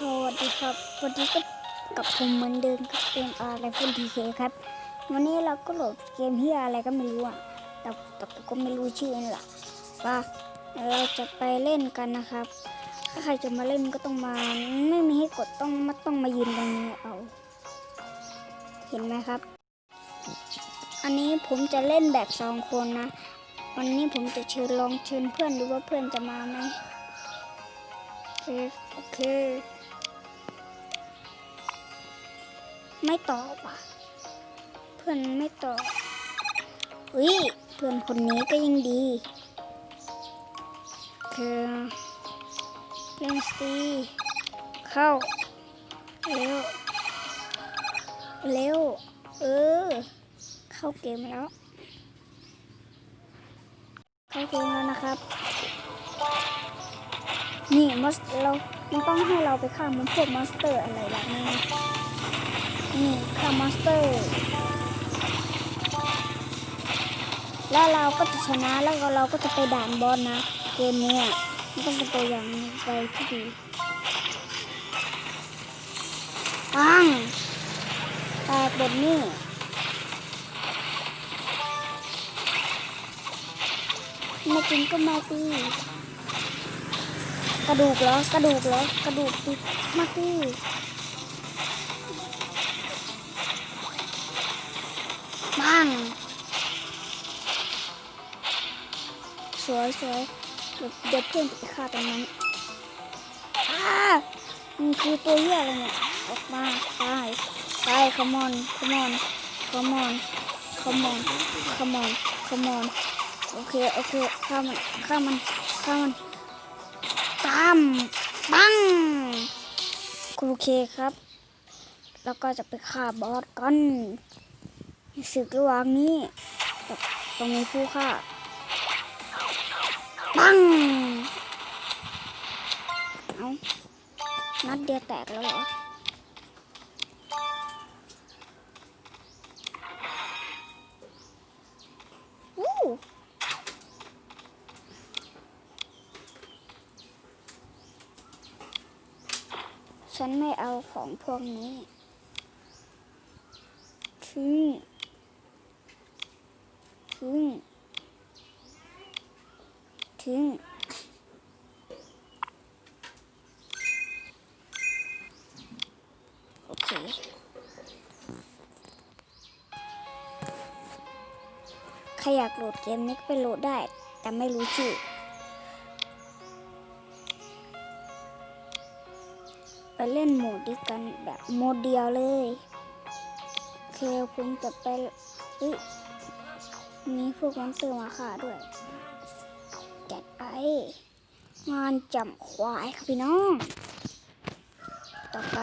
สวัสดีครับ วันนี้ก็กับผมเหมือนเดิมกับเกมอะไรฟุนทีเคครับ วันนี้เราก็โหลดเกมที่อะไรก็ไม่รู้อะแต่แต่ก็ไม่รู้ชื่อนี่แหละว่าเราจะไปเล่นกันนะครับ ถ้าใครจะมาเล่นก็ต้องมาไม่มีให้กดต้องมาต้องมายืนตรงนี้เอา เห็นไหมครับ อันนี้ผมจะเล่นแบบสองคนนะ วันนี้ผมจะเชิญลองเชิญเพื่อนดูว่าเพื่อนจะมาไหมโอ ไม่ตอบอะ เพื่อนไม่ตอบอุ้ยเพื่อนคนนี้ก็ยังดีคือเล่นสตีเข้า เร็ว เร็ว เออ เข้าเกมแล้ว เข้าเกมแล้วนะครับ นี่มอสเรามันต้องให้เราไปฆ่ามันพวกมอนสเตอร์อะไรแบบนี้ นะนี่ฆ่ามอสเตอร์ แล้วเราก็จะชนะแล้วก็เราก็จะไปด่านบอสนะ เกมนี้มันต้องเป็นตัวอย่างไปที่ดีปังแตกบทนี้ไม่จริงก็มาตีกระดูกเหรอกระดูกเหรอกระดูกติดมากางสวยสวยเดี๋ยวเพื่อนจะไปฆ่าตรงนั้นอ้ามันคือตัวเหี้ยอะไรเนี่ย ออกมาตายตาย come on come on come on come on come on come on โอเค โอเคฆ่ามันฆ่ามันฆ่ามัน ตามปังครูเคครับ แล้วก็จะไปฆ่าบอสกัน ศึกระหว่างนี้ตรงนี้ผู้ฆ่าปังเอานัดเดียวแตกแล้วเหรอฉันไม่เอาของพวกนี้ทิ้ง ทิ้งทิ้งโอเค ใครอยากโหลดเกมนี้ก็ไปโหลดได้ แต่ไม่รู้ชื่อไปเล่นโหมดด้วยกันแบบโหมดเดียวเลย โอเคผมจะไปเฮ้ย มีพวกมอนสเตอร์มาฆ่าด้วยจัดไปงานจำควายครับพี่น้อง ต่อไป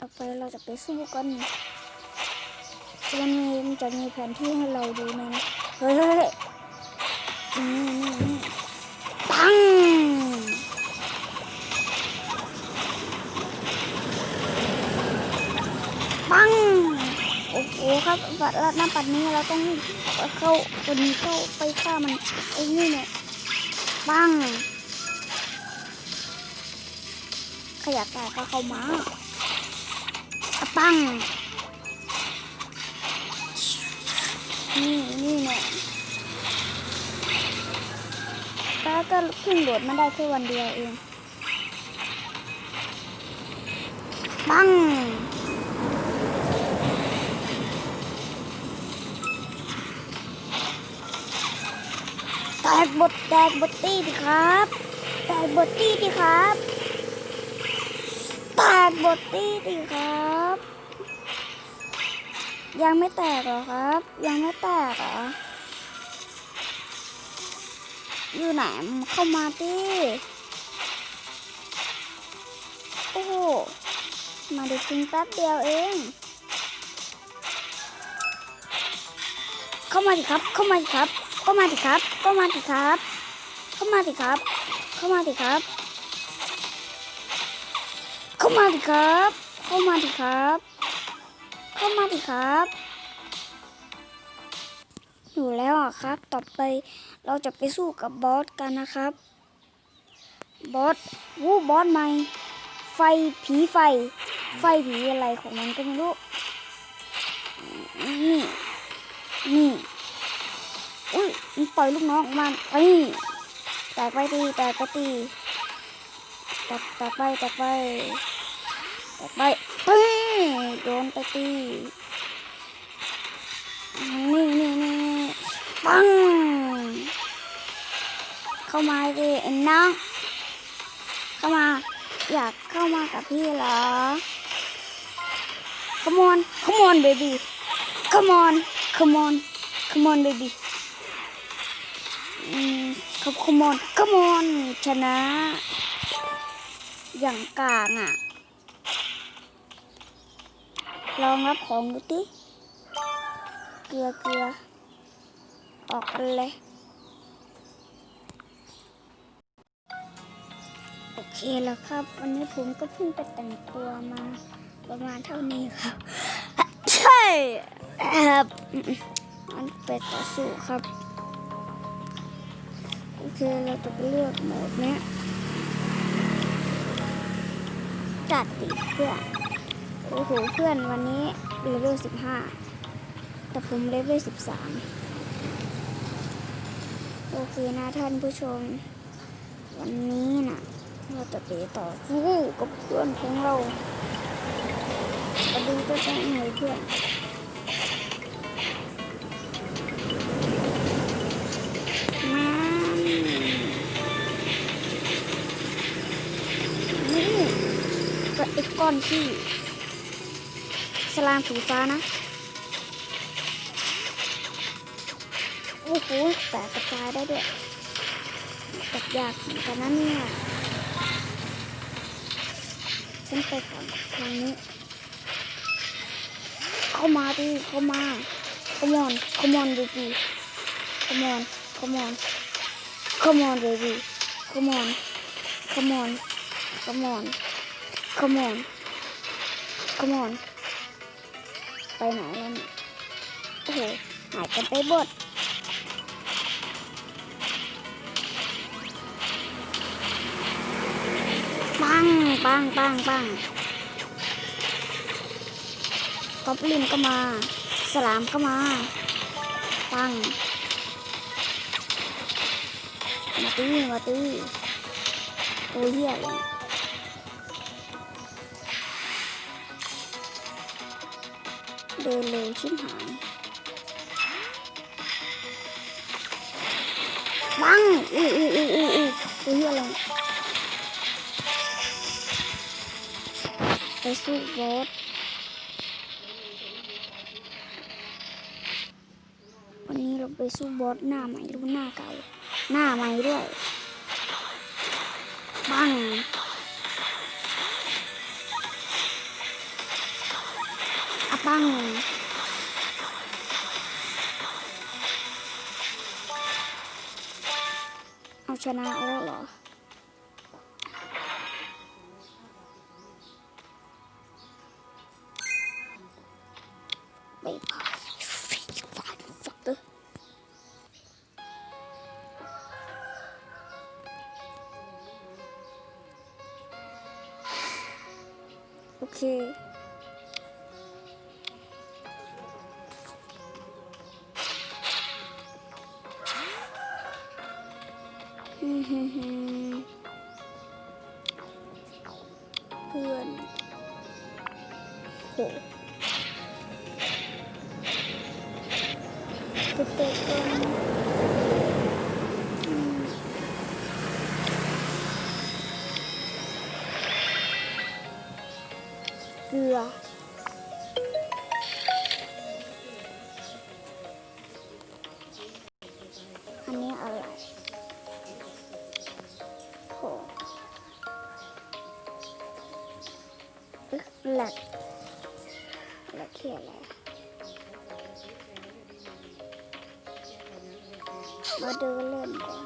ต่อไปเราจะไปสู้กันมันมีมันจะมีแผนที่ให้เราดูนะเฮ้ยเฮ้ยเฮ้ยนี่นี่นี่ปัง โอ้โห ครับปัดหน้าปัดนี้เราต้องเข้าคนนี้เข้าไปฆ่ามันไอ้นี่เนี่ยปังขยักแตกก็เข้ามาปังนี่นี่เนี่ยก็ก็เพิ่งโหลดมาได้แค่วันเดียวเองปัง กบทแตกบทตี้ดิครับ แตกบทตี้ดิครับแตกบทตี้ดิครับ ยังไม่แตกหรอครับ ยังไม่แตกหรออยู่ไหนเข้ามาดิโอ้โหมาดูจริงแป๊บเดียวเองเข้ามาดิครับ เข้ามาดิครับ เข้ามาดิครับ เข้ามาดิครับ เข้ามาดิครับ เข้ามาดิครับ เข้ามาดิครับ เข้ามาดิครับ เข้ามาดิครับอยู่แล้วอะครับ ต่อไปเราจะไปสู้กับบอสกันนะครับ บอสวู้บอสใหม่ ไฟผีไฟ ไฟผีอะไรของมันก็ไม่รู้ นี่ นี่ อุ้ยมันปล่อยลูกน้องออกมาไปแตกไปตีแตกไปตีแตกแตกไปแตกไปแตกไปตีโดนไปตีนี่นี่นี่ปังเข้ามาดิไอ้น้องเข้ามา อยากเข้ามากับพี่เหรอ Come on Come on baby Come on Come on Come on baby อืม Come on Come on ชนะ อย่างกลางอะ ลองรับของดูติเกลือเกลือออกเลย โอเคแล้วครับ วันนี้ผมก็เพิ่งไปแต่งตัวมา ประมาณเท่านี้ครับ ใช่ครับมันไปต่อสู้ครับ โอเคเราจะไปเลือกโหมดเนี้ยจัดติเพื่อนโอ้โหเพื่อนวันนี้เลเวลสิบห้าแต่ผมเลเวลสิบสามโอเคนะท่านผู้ชม วันนี้นะเราจะไปต่อสู้กับเพื่อนของเรามาดูจะได้ไงเพื่อน ก้อนที่สลามสีฟ้านะ โอ้โหแตกกระจายได้ด้วยตัดยากเหมือนกันนะเนี่ยฉันไปก่อนทางนี้ เข้ามาดิเข้ามา come on come on baby come on come on come on baby come on come on come on come on come on ไปไหนแล้วเนี่ยโอ้โหหายกันไปหมดปังปังปังปังกอบลินก็มา สลามก็มา ปัง มาตีมาตีโอ้ยเหี้ยเลย เดินเร็วชิบหายปังอู้อู้อู้อู้อู้อ้ยเหี้อะไรไปสู้บอสวันนี้เราไปสู้บอสหน้าใหม่รือว่าหน้าเก่า หน้าใหม่ด้วยปัง อะปังเอาชนะแล้วเหรอไม่พอฟันฟักเตอร์ พื่อนโหตุ๊กตา หลักแหลกคืออะไรมาดินเล่นก่อน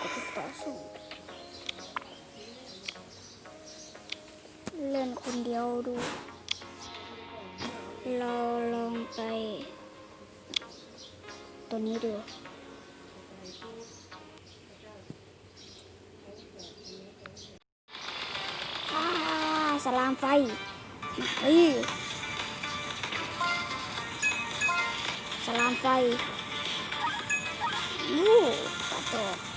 จะไปต่อสู้เล่นคนเดียวดู เราลองไป ตัวนี้ดู สลามไฟเอ้ยสลามไฟอู้กระโด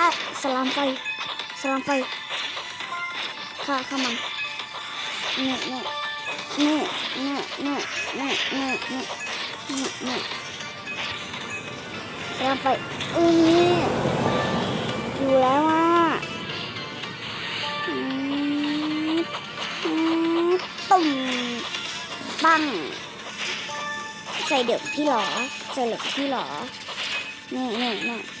อะสลามไฟสลามไฟฆ่าฆ่ามันเนี่ยเนี่ยเนี่ยเนี่ยเนี่ยเนี่ยเนี่ยเนี่นี่นี่ยสลามไฟอือนี่อยู่แล้วอะตุ่มปังใส่เด็กพี่หรอใส่เหล็กพี่หรอเนี่ยเนี่ยเนี่อื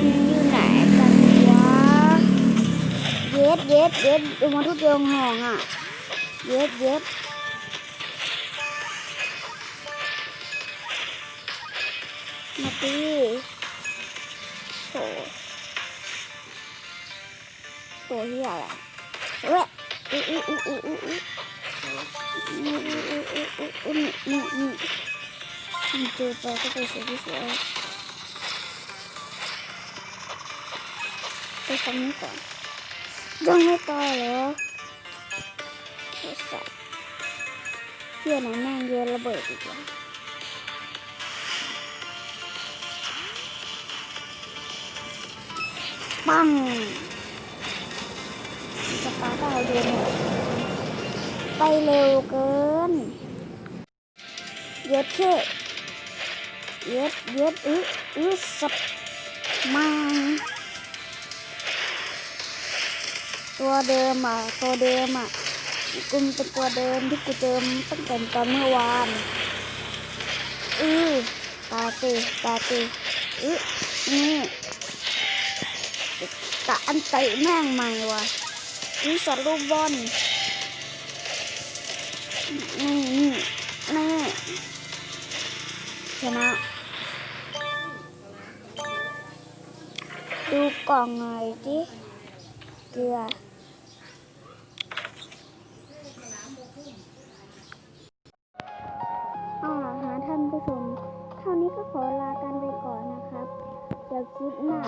อยู่ไหนกันวะเย็ดเย็ดเย็ดดูมาทุกเรืองห้องอะเย็ดเย็ดมาตีโหตัวเฮียอะไรเว้ยอู้อู้อู้อู้อู้อู้อู้อู้อู้อู้อู้นี่นี่นี่มันเจอไปก็ไปสวยที่สวยไป ฟังนี้ก่อนยังไม่ตายเหรอไอ้สัสเฮียไหนแม่งโยนระเบิดอีกแล้วปังสปาร์ตาเดินไปเร็วเกิน เย็ดเช่เย็ดเย็ดอึอึสับมัง ตัวเดิมอะตัวเดิมอะกุมเป็นตัวเดิมที่กูเจอตั้งแต่ตอนเมื่อวานอือตาตีตาตีอึนี่กะอันเตะแม่งใหม่ว่ะนี่สัตว์รูปบอลนี่นี่นี่ชนะดูกล่องหน่อยดิเกลือ ลิปหน้า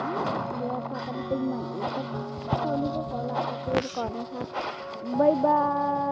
เดี๋ยวพากันไปใหม่นะครับตอนนี้ก็ขอลาไปก่อนนะครับบ๊ายบาย